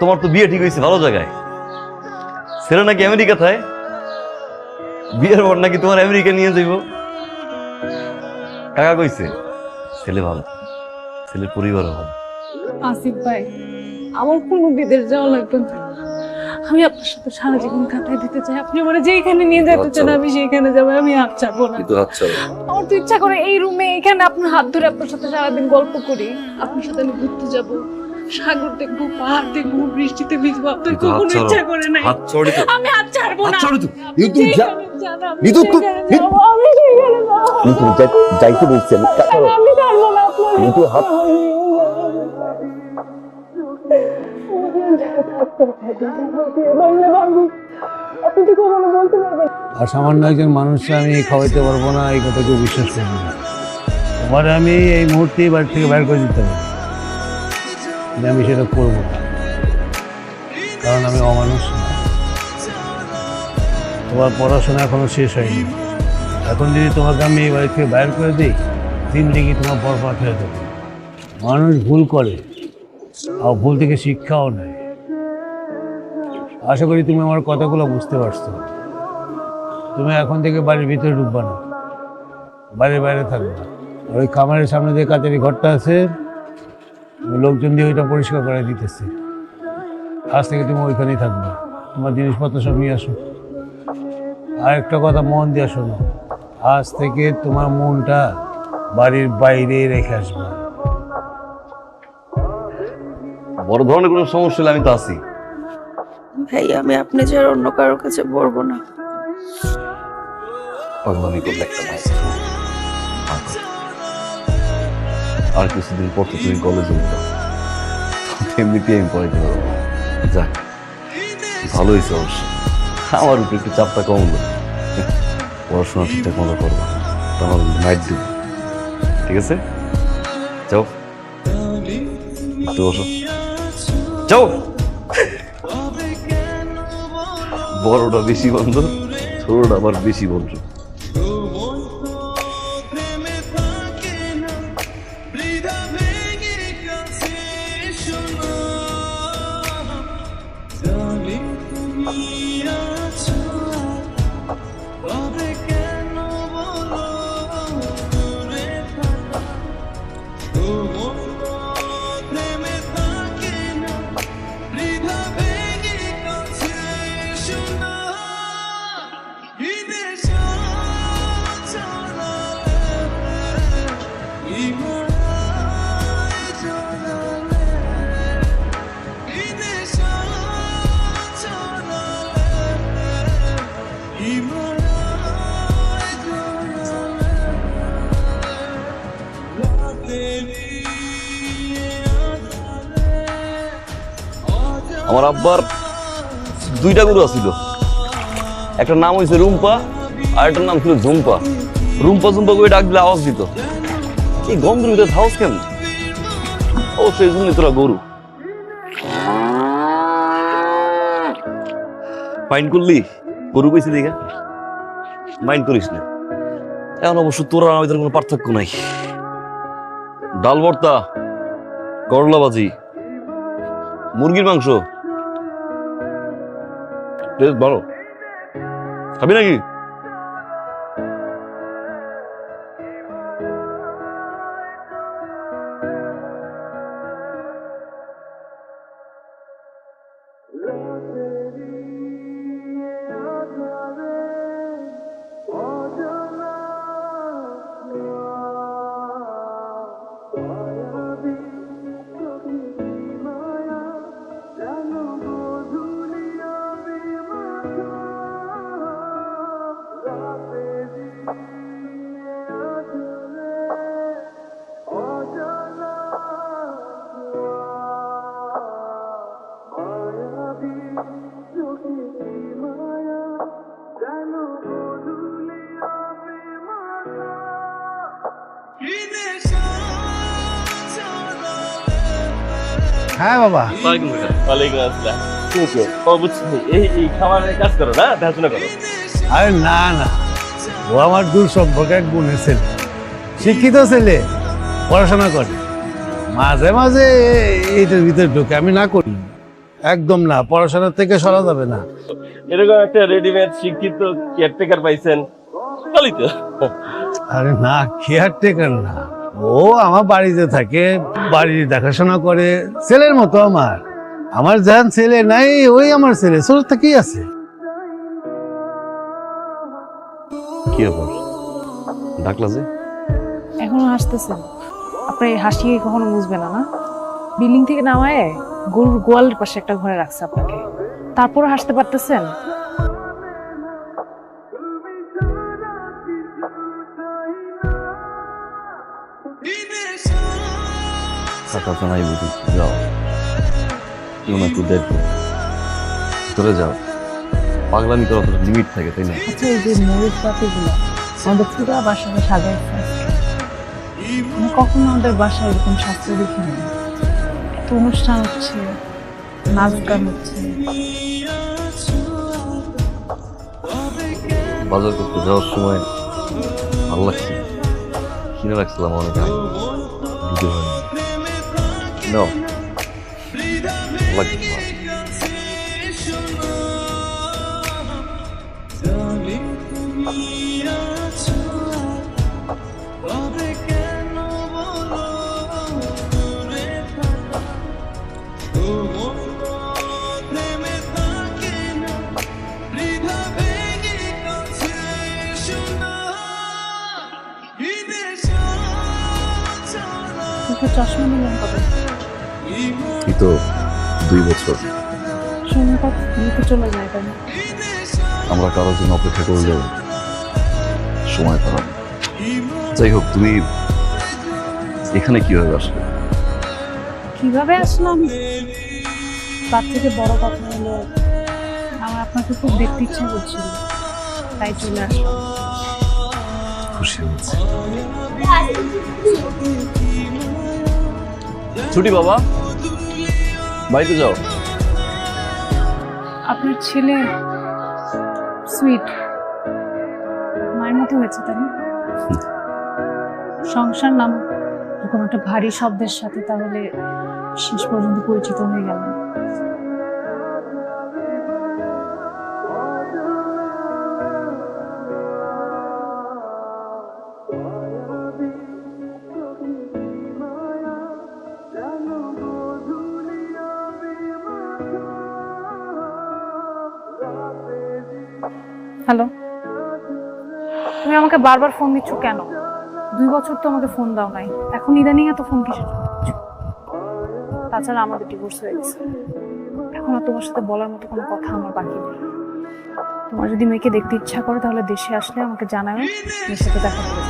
তোমার তো বিয়ে ঠিক হয়েছে ভালো জায়গায়। ছেলে নাকি আমেরিকা থায়? বিয়ের পর নাকি তোমার আমেরিকা নিয়ে যাইব? কাকা কইছে ছেলে ভালো ছেলের পরিবারও ভালো। আসিফ ভাই আমার কোনো বিদেশ যাওয়া লাগবে না। আমি আপনার সাথে সারা জীবন কাটাই দিতে চাই। আপনি আমার যেখানে নিয়ে যেতে চান আমি সেইখানে যাব আমি হাত ছাড়বো না। কিন্তু আচ্ছা। আমার তো ইচ্ছা করে এই রুমে এখানে আপনার হাত ধরে আপনার সাথে সারাদিন গল্প করি। আপনার সাথে আমি ঘুরতে যাব। সাগর দেখব পাহাড় দেখব বৃষ্টিতে ভিজবো। আপনার কখনো ইচ্ছা করে নাই। হাত ছড়ি তো। আমি হাত ছাড়বো না। ছড়ি তো। নিতু যা নিতু, যাব। নিতু যাইতে বলছি আমি আমি- ছাড়বো না আপনার নিতু হাত তো আর সামান্য একজন মানুষকে আমি খাওয়াইতে পারব না এই কথা কেউ বিশ্বাস করব না। তোমার আমি এই মুহূর্তেই বাড়ি থেকে বাইর করে দিতে পারি কিন্তু আমি সেটা করব কারণ আমি অমানুষ তোমার পড়াশোনা এখনও শেষ হয়নি। এখন যদি তোমাকে আমি এই বাড়ি থেকে বাইর করে দিই, দিন দিকে তোমার বরবাদ হয়ে যাবে মানুষ ভুল করে, আর ভুল থেকে শিক্ষাও নেয়। আশা করি তুমি আমার কথাগুলো বুঝতে পারছ। তুমি এখন থেকে বাড়ির ভিতরে ঢুকবা না। বাড়ির বাইরে থাকবে ওই খামারের সামনে যে কাচারি ঘরটা আছে লোকজন দিয়ে ওইটা পরিষ্কার করে দিতেছে। আজ থেকে তুমি ওইখানেই থাকবে। তোমার জিনিসপত্র সব নিয়ে আসো। আর একটা কথা মন দিয়ে শোনো। আজ থেকে তোমার মনটা বাড়ির বাইরে রেখে আসবে। বড় ধরনের কোনো সমস্যা হলে আমি তো আছি। ভাই আমি আপনি ছাড়া অন্য কারোর কাছে পড়ব না। পাগলামি করলে একটা মাস আর কিছুদিন পর তো তুমি কলেজে উঠো এমনিতেই আমি পড়াইতে পারব যাক ভালো হয়েছে অবশ্য। আমার উপরে একটু চাপটা কমলো পড়াশোনা ঠিকঠাক মতো করব তোমার নাইট দিব। ঠিক আছে? যাও। বসো। যাও! বড়টা বেশি বন্ধ, ছোটটা আবার বেশি বন্ধ। আমার আব্বার দুইটা গরু আছিল। একটা নাম হয়েছে রুম্পা, আর একটার নাম ছিল ঝুম্পা। রুম্পা ঝুম্পা করে ডাক দিলে আওয়াজ দিত। এই গন্ধের ভিতরে হাউস কেন ও, সেই জন্য তোরা গরু। মাইন্ড করলি? গরু কইছি দেখা। মাইন্ড করিস না। এখন অবশ্য তোরা আর আমাদের কোনো পার্থক্য নাই। ডাল ভর্তা করলা ভাজি মুরগির মাংস। বেশ ভালো খাবি নাকি? হ্যাঁ বাবা। ওয়ালাইকুম আসসালাম। ঠিক ও বুঝছি। এই এই খামারের কাজ করো না? দেখাশোনা করো। আরে না না। ও আমার দূর সম্পর্কে এক বোনের ছেলে। শিক্ষিত ছেলে। পড়াশোনা করে। মাঝে মাঝে এইটার ভিতরে ঢোকে আমি না করি। একদম না পড়াশোনার থেকে সরা যাবে না। এরকম একটা রেডিমেড শিক্ষিত কেয়ারটেকার পাইছেন তো আরে না কেয়ারটেকার না। ও আমার বাড়িতে থাকে বাড়ির দেখাশোনা করে ছেলের মতো আমার। আমার যান ছেলে নাই ওই আমার ছেলে ছোট থেকেই আছে। কি ব্যাপার? ডাকলা যে। এখনও হাসতেছেন আপনার হাসি কখনো বুঝবে না না? বিল্ডিং থেকে নামায়? গরুর গোয়ালের পাশে একটা ঘরে রাখছে আপনাকে। তারপরে হাসতে পারতেছেন? টাকা তো নাই বুঝি যাও। কেউ না একটু দেখব চলে যাও। পাগলামি করার তো লিমিট থাকে তাই না? আচ্ছা এই যে মরিচ পাতিগুলো আমাদের পুরো বাসাটা সাজাইছে। কখনো আমাদের বাসায় এরকম শাস্ত্র দেখিনি। এত অনুষ্ঠান হচ্ছে, নাচ গান হচ্ছে। বাজার করতে যাওয়ার সময় ভালো লাগছে। কিনে রাখছিলাম অনেক দিতে হয়নি। ভালো চশমা নিলেন কবে? এই তো দুই বছর। সময় নিতে চলে যায় কেন আমরা কারোর জন্য অপেক্ষা করলেও সময় পালাম যাই হোক তুমি এখানে কীভাবে আসলে? কীভাবে আসলাম? তার থেকে বড় কথা হলো আমার আপনাকে খুব দেখতে ইচ্ছা করছিল তাই চলে আসলাম। খুশি হয়েছে। ছুটি বাবা বাড়িতে যাও। আপনার ছেলে সুইট মায়ের মতো হয়েছে তাই না? সংসার নাম এরকম একটা ভারী শব্দের সাথে তাহলে শেষ পর্যন্ত পরিচিত হয়ে গেল হ্যালো তুমি আমাকে বারবার ফোন দিচ্ছ কেন? দুই বছর তো আমাকে ফোন দাও নাই। এখন ইদানিং এত ফোন কিসের তাছাড়া আমাদের ডিভোর্স হয়ে গেছে। এখন আর তোমার সাথে বলার মতো কোনো কথা আমার বাকি নেই। তোমার যদি মেয়েকে দেখতে ইচ্ছা করে, তাহলে দেশে আসলে আমাকে জানাবে, মেয়ের সাথে দেখা করে